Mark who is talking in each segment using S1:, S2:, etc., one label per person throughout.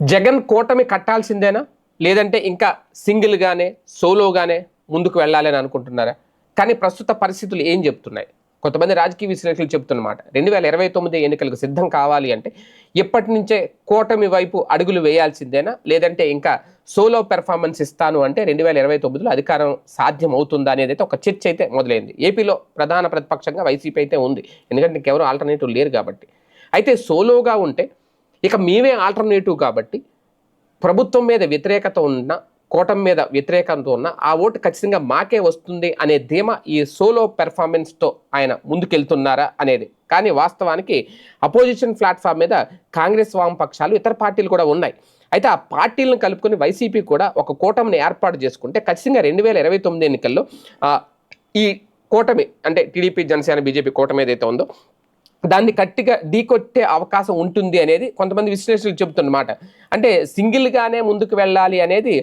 S1: జగన్ కూటమి కట్టాల్సిందేనా? లేదంటే ఇంకా సింగిల్గానే సోలోగానే ముందుకు వెళ్ళాలని అనుకుంటున్నారా? కానీ ప్రస్తుత పరిస్థితులు ఏం చెప్తున్నాయి? కొంతమంది రాజకీయ విశ్లేషకులు చెప్తున్నమాట. రెండు వేల ఇరవై తొమ్మిది ఎన్నికలకు సిద్ధం కావాలి అంటే ఇప్పటి నుంచే కూటమి వైపు అడుగులు వేయాల్సిందేనా? లేదంటే ఇంకా సోలో పెర్ఫార్మెన్స్ ఇస్తాను అంటే రెండు వేల ఇరవై తొమ్మిదిలో అధికారం సాధ్యం అవుతుందా అనేది అయితే ఒక చర్చ అయితే మొదలైంది. ఏపీలో ప్రధాన ప్రతిపక్షంగా వైసీపీ అయితే ఉంది. ఎందుకంటే ఇంకెవరు ఆల్టర్నేటివ్ లేరు కాబట్టి. అయితే సోలోగా ఉంటే ఇక మేమే ఆల్టర్నేటివ్ కాబట్టి ప్రభుత్వం మీద వ్యతిరేకత ఉన్న కోటం మీద వ్యతిరేకంతో ఉన్న ఆ ఓటు ఖచ్చితంగా మాకే వస్తుంది అనే ధీమా ఈ సోలో పెర్ఫార్మెన్స్తో ఆయన ముందుకెళ్తున్నారా అనేది. కానీ వాస్తవానికి అపోజిషన్ ప్లాట్ఫామ్ మీద కాంగ్రెస్ వామపక్షాలు ఇతర పార్టీలు కూడా ఉన్నాయి. అయితే ఆ పార్టీలను కలుపుకొని వైసీపీ కూడా ఒక కూటమిని ఏర్పాటు చేసుకుంటే ఖచ్చితంగా రెండు వేల ఇరవై తొమ్మిది ఎన్నికల్లో ఈ కూటమి అంటే టీడీపీ జనసేన బీజేపీ కూటమి ఏదైతే ఉందో దాన్ని గట్టిగా ఢీకొట్టే అవకాశం ఉంటుంది అనేది కొంతమంది విశ్లేషకులు చెబుతున్నమాట. అంటే సింగిల్గానే ముందుకు వెళ్ళాలి అనేది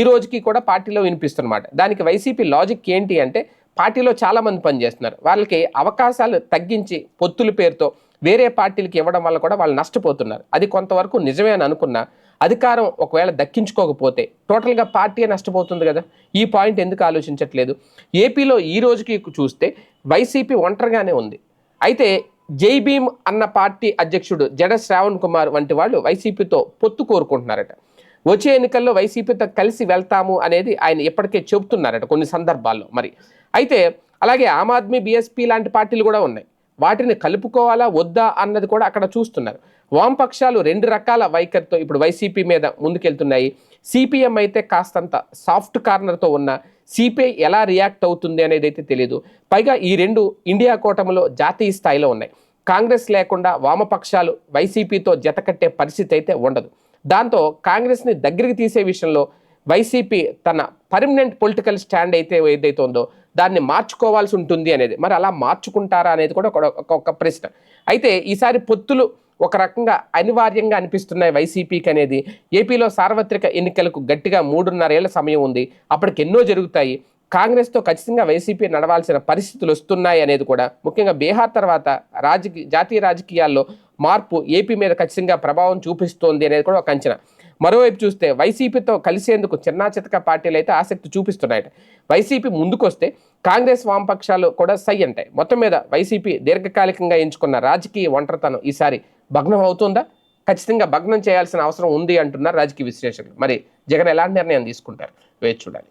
S1: ఈ రోజుకి కూడా పార్టీలో వినిపిస్తున్నమాట. దానికి వైసీపీ లాజిక్ ఏంటి అంటే పార్టీలో చాలామంది పనిచేస్తున్నారు. వాళ్ళకి అవకాశాలు తగ్గించి పొత్తుల పేరుతో వేరే పార్టీలకి ఇవ్వడం వల్ల కూడా వాళ్ళు నష్టపోతున్నారు. అది కొంతవరకు నిజమే అని అనుకున్నా అధికారం ఒకవేళ దక్కించుకోకపోతే టోటల్గా పార్టీ నష్టపోతుంది కదా. ఈ పాయింట్ ఎందుకు ఆలోచించట్లేదు? ఏపీలో ఈ రోజుకి చూస్తే వైసీపీ ఒంటరిగానే ఉంది. అయితే జై భీమ్ అన్న పార్టీ అధ్యక్షుడు జడ శ్రావణ్ కుమార్ వంటి వాళ్ళు వైసీపీతో పొత్తు కోరుకుంటున్నారట. వచ్చే ఎన్నికల్లో వైసీపీతో కలిసి వెళ్తాము అనేది ఆయన ఇప్పటికే చెబుతున్నారట కొన్ని సందర్భాల్లో మరి. అయితే అలాగే ఆమ్ ఆద్మీ బీఎస్పీ లాంటి పార్టీలు కూడా ఉన్నాయి. వాటిని కలుపుకోవాలా వద్దా అన్నది కూడా అక్కడ చూస్తున్నారు. వామపక్షాలు రెండు రకాల వైఖరితో ఇప్పుడు వైసీపీ మీద ముందుకెళ్తున్నాయి. సిపిఎం అయితే కాస్తంత సాఫ్ట్ కార్నర్తో ఉన్న సిపిఐ ఎలా రియాక్ట్ అవుతుంది అనేది అయితే తెలియదు పైగా ఈ రెండు ఇండియా కూటమిలో జాతీయ స్థాయిలో ఉన్నాయి. కాంగ్రెస్ లేకుండా వామపక్షాలు వైసీపీతో జతకట్టే పరిస్థితి అయితే ఉండదు. దాంతో కాంగ్రెస్ని దగ్గరికి తీసే విషయంలో వైసీపీ తన పర్మనెంట్ పొలిటికల్ స్టాండ్ అయితే ఏదైతే ఉందో దాన్ని మార్చుకోవాల్సి ఉంటుంది అనేది. మరి అలా మార్చుకుంటారా అనేది కూడా ఒక- ఒక- ప్రశ్న. అయితే ఈసారి పొత్తులు ఒక రకంగా అనివార్యంగా అనిపిస్తున్నాయి వైసీపీకి అనేది. ఏపీలో సార్వత్రిక ఎన్నికలకు గట్టిగా మూడున్నరేళ్ళ సమయం ఉంది. అప్పటికి ఎన్నో జరుగుతాయి. కాంగ్రెస్తో ఖచ్చితంగా వైసీపీ నడవాల్సిన పరిస్థితులు వస్తున్నాయి అనేది కూడా. ముఖ్యంగా బీహార్ తర్వాత రాజకీయ జాతీయ రాజకీయాల్లో మార్పు ఏపీ మీద ఖచ్చితంగా ప్రభావం చూపిస్తోంది అనేది కూడా ఒక అంచనా. మరోవైపు చూస్తే వైసీపీతో కలిసేందుకు చిన్నాచితక పార్టీలు అయితే ఆసక్తి చూపిస్తున్నాయట. వైసీపీ ముందుకొస్తే కాంగ్రెస్ వామపక్షాలు కూడా సై అంటాయి. మొత్తం మీద వైసీపీ దీర్ఘకాలికంగా ఎంచుకున్న రాజకీయ ఒంటరితనం ఈసారి భగ్నం అవుతుందా? ఖచ్చితంగా భగ్నం చేయాల్సిన అవసరం ఉంది అంటున్నారు రాజకీయ విశ్లేషకులు. మరి జగన్ ఎలాంటి నిర్ణయం తీసుకుంటారు? వేచి చూడాలి.